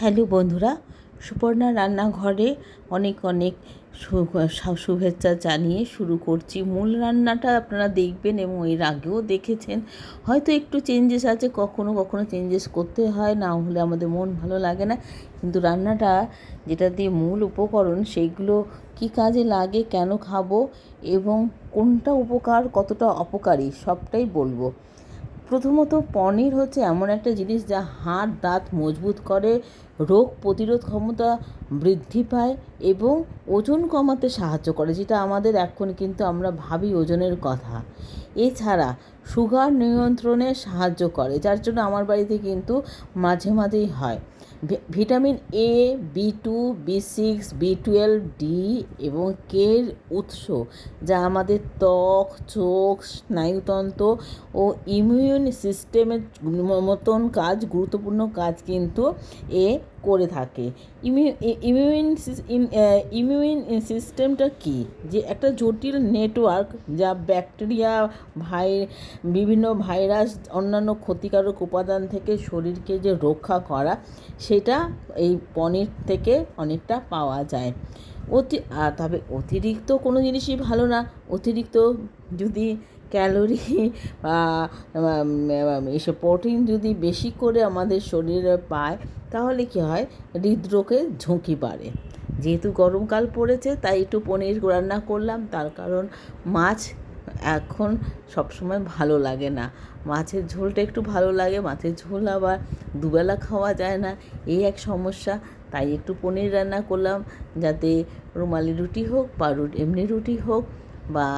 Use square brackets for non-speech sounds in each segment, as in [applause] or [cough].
Hello বন্ধুরা, সুপর্ণা রান্নাঘরে অনেক অনেক শুভেচ্ছা জানিয়ে শুরু করছি। মূল রান্নাটা আপনারা দেখবেন এবং এর আগেও দেখেছেন। হয়তো একটু চেঞ্জেস আছে, কখনো কখনো চেঞ্জেস করতে হয়, না হলে আমাদের মন ভালো লাগে না। কিন্তু রান্নাটা যেটা দিয়ে মূল উপকরণ, সেইগুলো কী কাজে লাগে, কেন খাব এবং কোনটা উপকার, কতটা অপকারী, সবটাই বলব। প্রথমত পনির হচ্ছে এমন একটা জিনিস যা হাড় দাঁত মজবুত করে রোগ প্রতিরোধ ক্ষমতা বৃদ্ধি পায় এবং ওজন কমাতে সাহায্য করে, যেটা আমাদের এখন কিন্তু আমরা ভাবি ওজনের কথা। এছাড়া সুগার নিয়ন্ত্রণে সাহায্য করে, যার জন্য আমার বাড়িতে কিন্তু মাঝে মাঝেই হয়। Vitamin A B two B six B twelve D এবং কের উৎস, যা আমাদের ত্বক, চোখ, স্নায়ুতন্ত্র ও ইমিউন সিস্টেমের মতন কাজ, গুরুত্বপূর্ণ কাজ কিন্তু এ করে থাকে। ইমিউ ইমিউন ইমিউন সিস্টেমটা কি? যে একটা জটিল নেটওয়ার্ক যা ব্যাকটেরিয়া ভাই, বিভিন্ন ভাইরাস অন্যান্য ক্ষতিকারক উপাদান থেকে শরীরকে যে রক্ষা করা, সেটা এই পনির থেকে অনেকটা পাওয়া যায়। অতি তবে অতিরিক্ত কোনো জিনিসই ভালো না। অতিরিক্ত যদি ক্যালোরি বা এসব প্রোটিন যদি বেশি করে আমাদের শরীরে পায়, তাহলে কি হয়? হৃদরোগের ঝুঁকি বাড়ে। যেহেতু গরমকাল পড়েছে, তাই একটু পনির রান্না করলাম। তার কারণ মাছ এখন সবসময় ভালো লাগে না। মাছের ঝোলটা একটু ভালো লাগে, মাছের ঝোল আবার দুবেলা খাওয়া যায় না। এই এক সমস্যা। তাই একটু পনির রান্না করলাম, যাতে রুমালি রুটি হোক বা এমনি রুটি হোক বা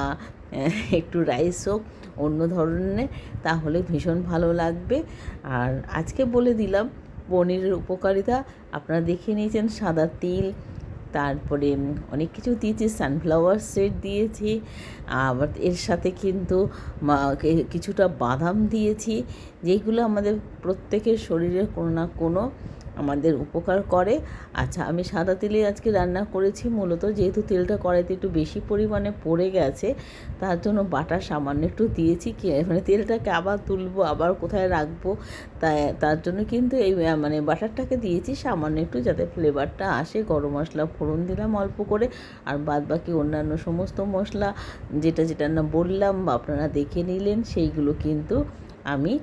[laughs] একটু রাইস হোক, অন্য ধরনের, তাহলে ভীষণ ভালো লাগবে। আর আজকে বলে দিলাম, পনিরের উপকারিতা, আপনারা দেখে নিয়েছেন সাদা তিল, তারপরে অনেক কিছু দিয়েছি সানফ্লাওয়ার সিড দিয়েছি, আবার এর সাথে কিন্তু কিছুটা বাদাম দিয়েছি, যেগুলো আমাদের প্রত্যেকের শরীরে কোনো না কোনো আমাদের উপকার করে। আচ্ছা আমি সাদা তেলে আজকে রান্না করেছি। মূলত যেহেতু তেলটা কড়াইতে একটু বেশি পরিমাণে পড়ে গেছে, তার জন্য বাটার সামান্য একটু দিয়েছি। কি মানে তেলটাকে আবার তুলবো, আবার কোথায় রাখব, তাই, তার জন্য কিন্তু এই মানে বাটারটাকে দিয়েছি সামান্য একটু যাতে ফ্লেভারটা আসে। গরম মশলা, ফোড়ন দিলাম অল্প করে। আর বাদ বাকি অন্যান্য সমস্ত মশলা, যেটা যেটা না বললাম বা আপনারা দেখে নিলেন, সেইগুলো কিন্তু আমি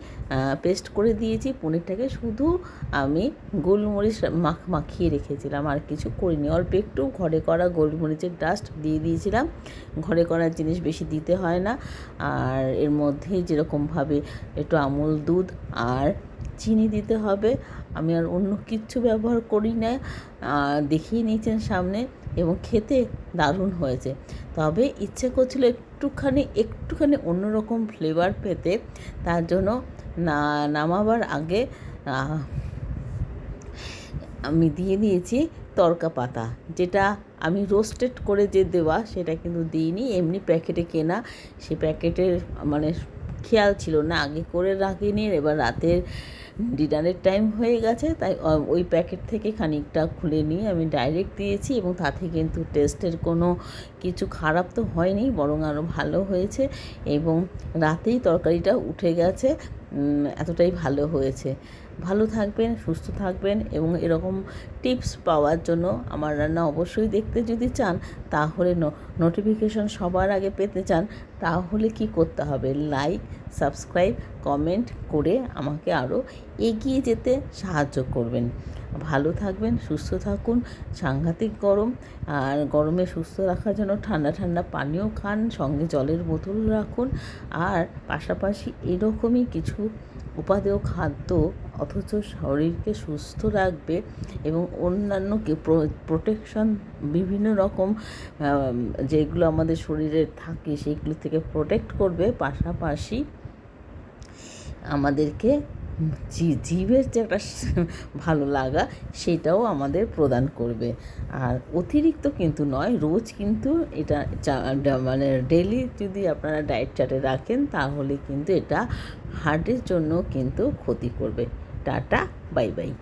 পেস্ট করে দিয়েছি। পনিরটাকে শুধু আমি গোলমরিচ মাখ, মাখিয়ে রেখেছিলাম, আর কিছু করিনি। অল্প একটু ঘরে করা গোলমরিচের ডাস্ট দিয়ে দিয়েছিলাম। ঘরে করার জিনিস বেশি দিতে হয় না। আর এর মধ্যে যেরকমভাবে একটু আমুল দুধ আর চিনি দিতে হবে। আমি আর অন্য কিচ্ছু ব্যবহার করি না। দেখিয়ে নিয়েছেন সামনে এবং খেতে দারুণ হয়েছে। তবে ইচ্ছে করছিল একটুখানি একটুখানি অন্যরকম ফ্লেভার পেতে। তার জন্য না, নামাবার আগে আমি দিয়ে দিয়েছি তরকা পাতা, যেটা আমি রোস্টেড করে যে দেওয়া সেটা কিন্তু দিইনি। এমনি প্যাকেটে কেনা, সে প্যাকেটের মানে খেয়াল ছিল না, আগে করে রাখিনি। এবার রাতের ডিনারের টাইম হয়ে গেছে, তাই ওই প্যাকেট থেকে খানিকটা খুলে নিয়ে আমি ডাইরেক্ট দিয়েছি এবং তাতে কিন্তু টেস্টের কোনো কিছু খারাপ তো হয়নি, বরং আরও ভালো হয়েছে এবং রাতেই তরকারিটা উঠে গেছে এতটাই ভালো হয়েছে। ভালো থাকবেন, সুস্থ থাকবেন এবং এরকম টিপস পাওয়ার জন্য আমার রান্না অবশ্যই দেখতে যদি চান, তাহলে নোটিফিকেশন সবার আগে পেতে চান, তাহলে কি করতে হবে? লাইক সাবস্ক্রাইব কমেন্ট করে আমাকে আরও এগিয়ে যেতে সাহায্য করবেন। ভালো থাকবেন, সুস্থ থাকুন, সাংঘাতিক গরম, আর গরমে সুস্থ রাখার জন্য ঠান্ডা ঠান্ডা পানীয় খান, সঙ্গে জলের বোতল রাখুন, আর পাশাপাশি এরকমই কিছু উপাদেয় খাদ্য, অথচ শরীরকে সুস্থ রাখবে এবং অন্যান্য প্রোটেকশন বিভিন্ন রকম যেগুলো আমাদের শরীরে থাকে সেইগুলো থেকে প্রোটেক্ট করবে। পাশাপাশি আমাদেরকে জীবের যে একটা [laughs] ভালো লাগা, সেটাও আমাদের প্রদান করবে। আর অতিরিক্ত কিন্তু নয়, রোজ কিন্তু এটা মানে ডেলি যদি আপনারা ডায়েট চার্টে রাখেন, তাহলে কিন্তু এটা হার্টের জন্য কিন্তু ক্ষতি করবে। Tata, bye bye.